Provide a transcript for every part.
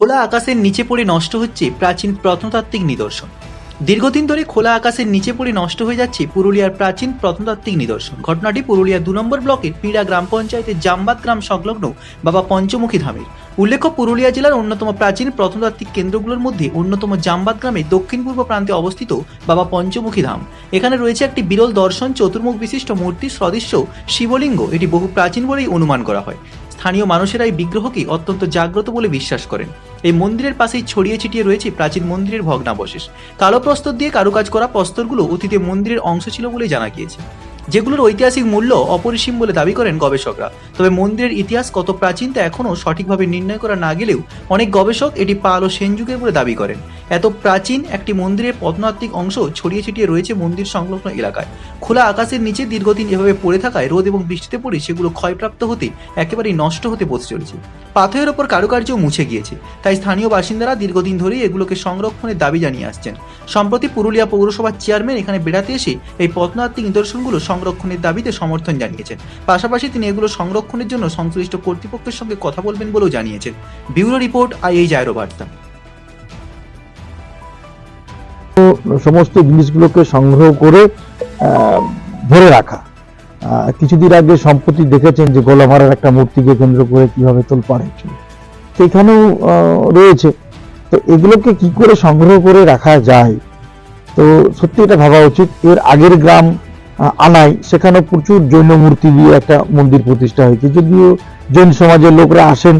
খোলা আকাশের নিচে পড়ে নষ্ট হচ্ছে প্রাচীন প্রত্নতাত্ত্বিক নিদর্শন। দীর্ঘদিন ধরে খোলা আকাশের নিচে পড়ে নষ্ট হয়ে যাচ্ছে পুরুলিয়ার প্রাচীন প্রত্নতাত্ত্বিক নিদর্শন। ঘটনাটি পুরুলিয়ার দু নম্বর ব্লকের পীড়া গ্রাম পঞ্চায়েতের জামবাদ গ্রাম সংলগ্ন বাবা পঞ্চমুখী ধামের। উল্লেখ্য, পুরুলিয়া জেলার অন্যতম প্রাচীন প্রত্নতাত্ত্বিক কেন্দ্রগুলোর মধ্যে অন্যতম জামবাদ গ্রামের দক্ষিণ পূর্ব প্রান্তে অবস্থিত বাবা পঞ্চমুখী ধাম। এখানে রয়েছে একটি বিরল দর্শন, চতুর্মুখ বিশিষ্ট মূর্তি সদৃশ্য শিবলিঙ্গ, এটি বহু প্রাচীন বলেই অনুমান করা হয়। স্থানীয় মানুষেরা এই বিগ্রহকে অত্যন্ত জাগ্রত বলে বিশ্বাস করেন। এই মন্দিরের পাশেই ছড়িয়ে ছিটিয়ে রয়েছে প্রাচীন মন্দিরের ভগ্নাবশেষ। কালো প্রস্তর দিয়ে কারুকাজ করা প্রস্তরগুলো অতীতে মন্দিরের অংশ ছিল বলে জানা গিয়েছে। যেগুলোর ঐতিহাসিক মূল্য অপরিসীম বলে দাবি করেন গবেষকরা। তবে মন্দিরের ইতিহাস কত প্রাচীন তা এখনও সঠিকভাবে নির্ণয় করা না গেলেও অনেক গবেষক এটি পাল ও সেন যুগের বলে দাবি করেন। এত প্রাচীন একটি মন্দিরের প্রত্নতাত্ত্বিক অংশ ছড়িয়ে ছিটিয়ে রয়েছে মন্দির সংলগ্ন এলাকায়। খোলা আকাশের নিচে দীর্ঘদিন এভাবে পড়ে থাকায় রোদ এবং বৃষ্টিতে পড়ে সেগুলো ক্ষয়প্রাপ্ত হতে একেবারেই নষ্ট হতে বসে চলেছে। পাথরের ওপর কারুকার্য মুছে গিয়েছে, তাই স্থানীয় বাসিন্দারা দীর্ঘদিন ধরেই এগুলোকে সংরক্ষণের দাবি জানিয়ে আসছেন। সম্প্রতি পুরুলিয়া পৌরসভার চেয়ারম্যান এখানে বেড়াতে এসে এই প্রত্নতাত্ত্বিক নিদর্শনগুলো সংরক্ষণের দাবিতে সমর্থন জানিয়েছেন। পাশাপাশি তিনি এগুলো সংরক্ষণের জন্য সংশ্লিষ্ট কর্তৃপক্ষের সঙ্গে কথা বলবেন বলেও জানিয়েছেন। ব্যুরো রিপোর্ট, আইএই জায়রো বার্তা সমস্ত জিনিসগুলোকে সংগ্রহ করে ধরে রাখা। কিছুদিন আগে সম্প্রতি দেখেছেন যে গোলামারার একটা মূর্তিকে কেন্দ্র করে কীভাবে তোলপাড় হয়েছিল। সেখানেও রয়েছে। তো এগুলোকে কি করে সংগ্রহ করে রাখা যায়? তো সত্যি এটা ভাবা উচিত। এর আগের গ্রাম আনাই। সেখানে প্রচুর জৈন মূর্তি দিয়ে একটা মন্দির প্রতিষ্ঠা হয়েছে। যদিও জৈন সমাজের লোকরা আসেন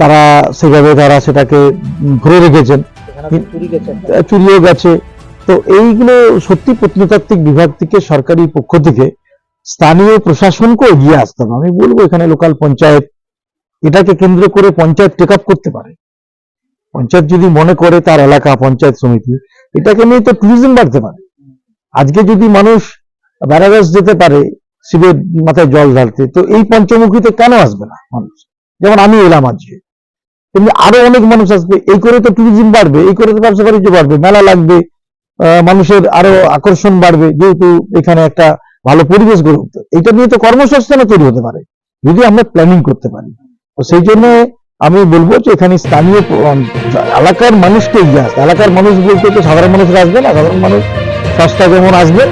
তারা সেভাবে তারা সেটাকে ধরে রেখেছেন। চুরিয়ে গেছে। তো এইগুলো সত্যি প্রত্নতাত্ত্বিক বিভাগ থেকে সরকারি পক্ষ থেকে স্থানীয় প্রশাসনকে এগিয়ে আসতে হবে। আমি বলব এখানে লোকাল পঞ্চায়েত এটাকে কেন্দ্র করে পঞ্চায়েত টেক আপ করতে পারে। পঞ্চায়েত যদি মনে করে তার এলাকা পঞ্চায়েত সমিতি এটাকে নিয়ে তো ট্যুরিজম বাড়তে পারে। আজকে যদি মানুষ বেড়াবেস যেতে পারে, শিবের মাথায় জল ঢালতে, তো এই পঞ্চমুখীতে কেন আসবে না মানুষ? যেমন আমি এলাম আজকে। তেমনি আরও অনেক মানুষ আসবে, এই করে তো ট্যুরিজম বাড়বে, এই করে তো ব্যবসা বাণিজ্য বাড়বে, মেলা লাগবে মানুষের আরও আকর্ষণ বাড়বে, যেহেতু এখানে একটা ভালো পরিবেশ গড়ে উঠতে। এটা নিয়ে তো কর্মসংস্থানও তৈরি হতে পারে, যদি আমরা প্ল্যানিং করতে পারি। তো সেই জন্য আমি বলব যে এখানে স্থানীয় এলাকার মানুষকে এগিয়ে আসতে। এলাকার মানুষ বলতে তো সাধারণ মানুষরা আসবে না, সাধারণ মানুষ সস্তা যেমন আসবে?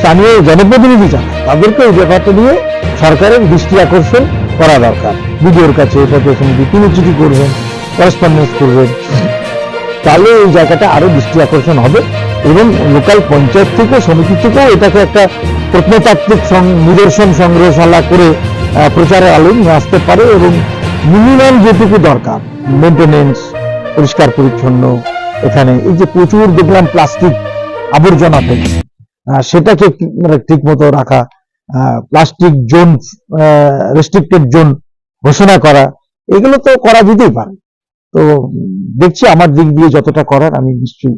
স্থানীয় জনপ্রতিনিধি যারা তাদেরকে এই ব্যাপারটা নিয়ে সরকারের দৃষ্টি আকর্ষণ করা দরকার। বিডিওর কাছে সমিতি তিনি চিঠি করবেন করেসপন্ডেন্স করবেন। তাহলে এই জায়গাটা আরও দৃষ্টি আকর্ষণ হবে এবং লোকাল পঞ্চায়েত থেকে সমিতি থেকেও এটাকে একটা প্রত্নতাত্ত্বিক নিদর্শন সংগ্রহশালা করে আহ, প্রচারের আলো নিয়ে আসতে পারে এবং মিনিমাম যেটুকু দরকার মেনটেনেন্স পরিষ্কার পরিচ্ছন্ন এখানে এই যে প্রচুর দেখলাম প্লাস্টিক আবর্জনা থেকে সেটাকে ঠিক মতো রাখা প্লাস্টিক জোন রেস্ট্রিক্টেড জোন ঘোষণা করা, এগুলো তো করা যেতেই পারে। তো দেখছি আমার দিক দিয়ে যতটা করার আমি নিশ্চয়ই